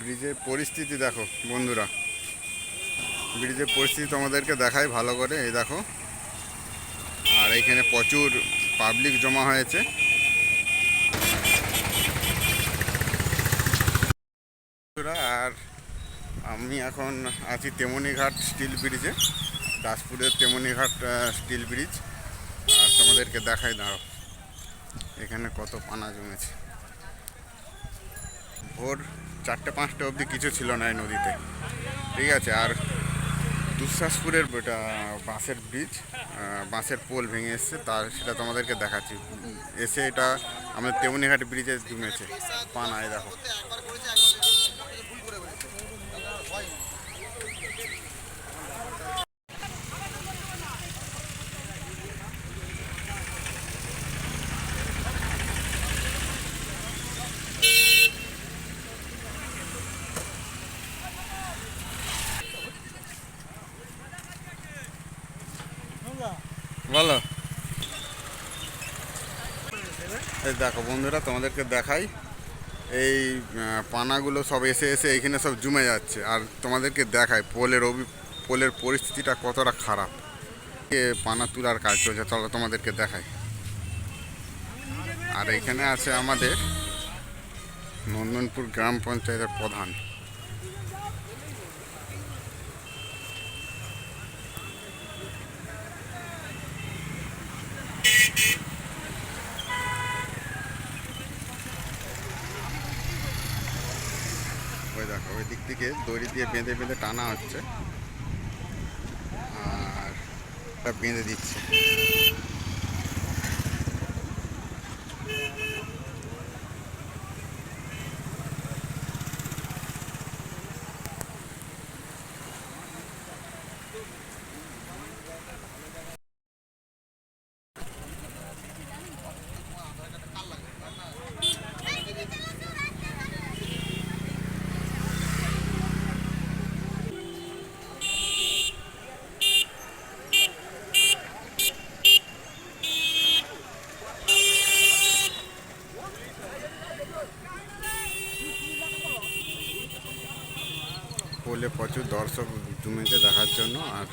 ব্রিজের পরিস্থিতি দেখো, বন্ধুরা। ব্রিজের পরিস্থিতি তোমাদেরকে দেখাই ভালো করে, এই দেখো। আর এখানে প্রচুর পাবলিক জমা হয়েছে। আর আমি এখন আছি তেমনিঘাট স্টিল ব্রিজে, দাসপুরের তেমনিঘাট স্টিল ব্রিজ। আর তোমাদেরকে দেখাই, দাঁড়াও। এখানে কত পানা জমেছে। ভোর চারটে, পাঁচটা অবধি কিছু ছিল না এই নদীতে। ঠিক আছে, আর দুঃশ্বাসপুরের ওটা বাঁশের ব্রিজ বাঁশের পোল ভেঙে এসছে, তার সেটা তোমাদেরকে দেখাচ্ছি। এসে এটা আমাদের তেমনিঘাট ব্রিজে জমেছে পানায় দেখো। বলো এই দেখো বন্ধুরা, তোমাদেরকে দেখাই। এই পানাগুলো সব এসে এসে এখানে সব জমে যাচ্ছে। আর তোমাদেরকে দেখাই, পোলের অভি, পোলের পরিস্থিতিটা কতটা খারাপ। এ পানা তোলার কাজ চলছে, চলো তোমাদেরকে দেখাই। আর এখানে আছে আমাদের নন্দনপুর গ্রাম পঞ্চায়েতের প্রধান। ওই দেখো ওই দিক থেকে দড়ি দিয়ে বেঁধে বেঁধে টানা হচ্ছে। আর বেঁধে দিচ্ছে। পোলে প্রচুর দর্শক জমেছে দেখার জন্য আর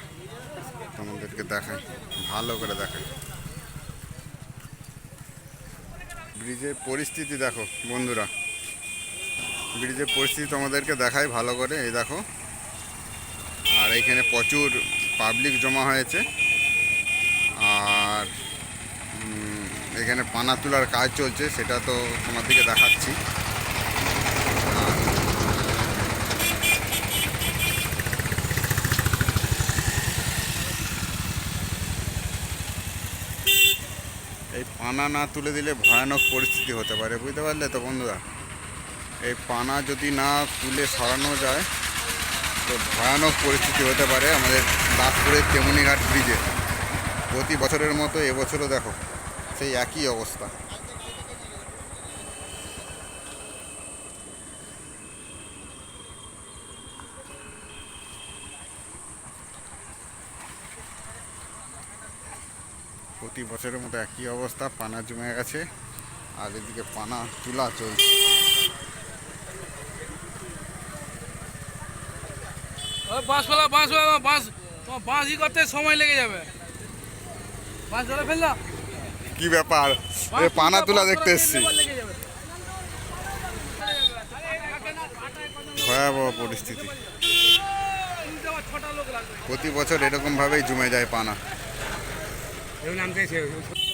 তোমাদেরকে দেখাই, ভালো করে দেখাই। ব্রিজের পরিস্থিতি দেখো বন্ধুরা। ব্রিজের পরিস্থিতি তোমাদেরকে দেখাই ভালো করে, এই দেখো। আর এইখানে প্রচুর পাবলিক জমা হয়েছে। আর এখানে পানা তোলার কাজ চলছে, সেটা তো তোমাদেরকে দেখাচ্ছি। এই পানা না তুলে দিলে ভয়ানক পরিস্থিতি হতে পারে, বুঝতে পারলে তো বন্ধুরা? এই পানা যদি না তুলে সরানো যায়, তো ভয়ানক পরিস্থিতি হতে পারে আমাদের দাসপুরের তেমনিঘাট ব্রিজে। প্রতি বছরের মতো এবছরও দেখো, সেই একই অবস্থা। প্রতি বছরের মতো একই অবস্থা পানা জমে গেছে। আর এদিকে পানা তুলা চলছে। বাঁশ ফেলা বাঁশ ফেলা বাঁশ বাঁশ ই করতে সময় লেগে যাবে। বাঁশ ধরে ফেললা? কি ব্যাপার? এ পানা তুলা দেখতে এসছি। ভয়াবহ পরিস্থিতি। প্রতি বছর এরকম ভাবেই জমে যায় পানা। એવું નામ છે.